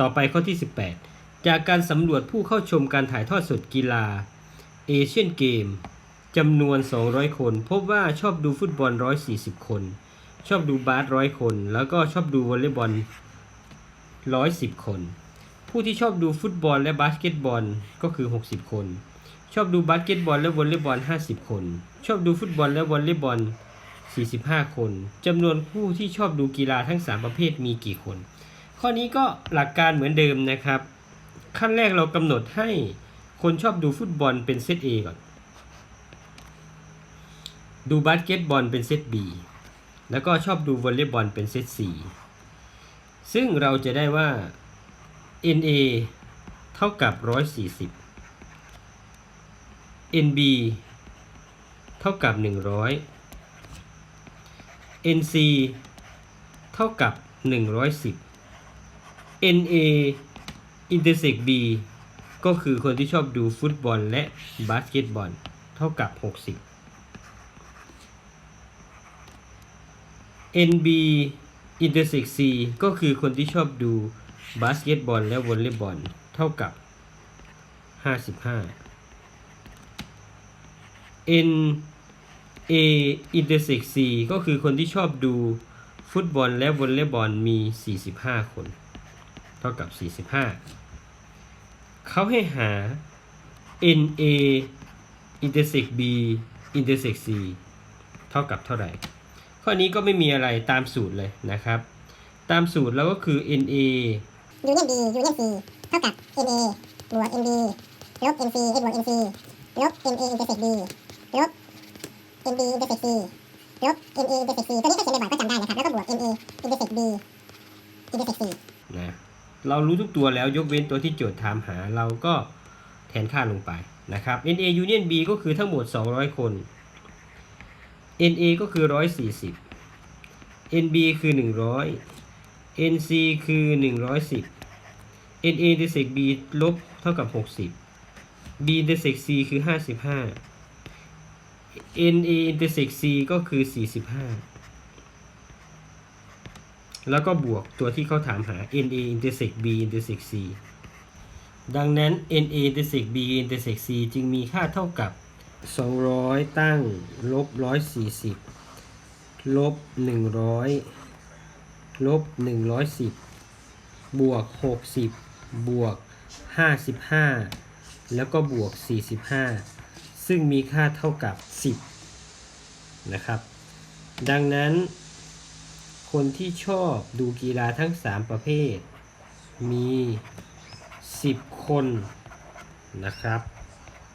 ต่อไปข้อที่ 18 จากการสำรวจผู้เข้าชมการถ่ายทอดสดกีฬาเอเชียนเกมจำนวน 200 คน พบว่าชอบดูฟุตบอล 140 คน ชอบดูบาสร้อยคน แล้วก็ชอบดูวอลเลย์บอล 110 คน ผู้ที่ชอบดูฟุตบอลและบาสเกตบอลก็คือ 60 คน ชอบดูบาสเกตบอลและวอลเลย์บอล 50 คน ชอบดูฟุตบอลและวอลเลย์บอล 45 คนจำนวนผู้ที่ชอบดูกีฬาทั้ง 3 ประเภทมีกี่คน ข้อนี้ก็หลักการเหมือนเดิมนะครับ ขั้นแรกเรากำหนดให้คนชอบดูฟุตบอลเป็นเซต A ก่อน ดูบาสเกตบอลเป็นเซต B แล้วก็ชอบดูวอลเลย์บอลเป็นเซต C ซึ่งเราจะได้ว่า NA เท่ากับ 140 NB เท่ากับ 100 NC เท่ากับ 110 NA intersect B ก็คือคนที่ชอบดูฟุตบอลและบาสเกตบอล เท่ากับ 60 NB intersect C ก็คือคนที่ชอบดูบาสเกตบอลและวอลเลย์บอล เท่ากับ 55 N A intersect C ก็คือคนที่ชอบดูฟุตบอลและวอลเลย์บอลมี 45 คน เท่ากับ 45 เขาให้หา N A intersect B intersect C เท่ากับเท่าไหร่ ข้อนี้ก็ไม่มีอะไรตามสูตรเลยนะครับ ตามสูตรแล้วก็คือ NA ยูเนียน B ยูเนียน C เท่ากับ NA บวก NB ลบ NC เอ้ยบวก NC ลบ NA intersect B ลบ NB intersect C ลบ NA intersect C ตัวนี้ก็เขียนบ่อยๆก็จำได้นะครับ แล้วก็บวก NA intersect B intersect C นะ เรารู้ทุกตัวแล้วยกเว้นตัวที่โจทย์ถามหาเราก็แทนค่าลงไปนะครับ NA Union B ก็คือทั้งหมด 200 คน NA ก็คือ 140 NB คือ 100 NC คือ 110 NA intersec B ลบเท่ากับ 60 B intersec C คือ 55 NA intersec C ก็คือ 45 แล้วก็บวกตัวที่เขาถามหา NA intersect B intersect C ดังนั้น NA intersect B intersect C จึงมีค่าเท่ากับ 200 ตั้งลบ140 ลบ 100 ลบ 110 บวก 60 บวก 55 แล้วก็บวก 45 ซึ่งมีค่าเท่ากับ 10 นะครับ ดังนั้น คนที่ชอบดูกีฬาทั้ง 3 ประเภท มี 10 คนนะครับ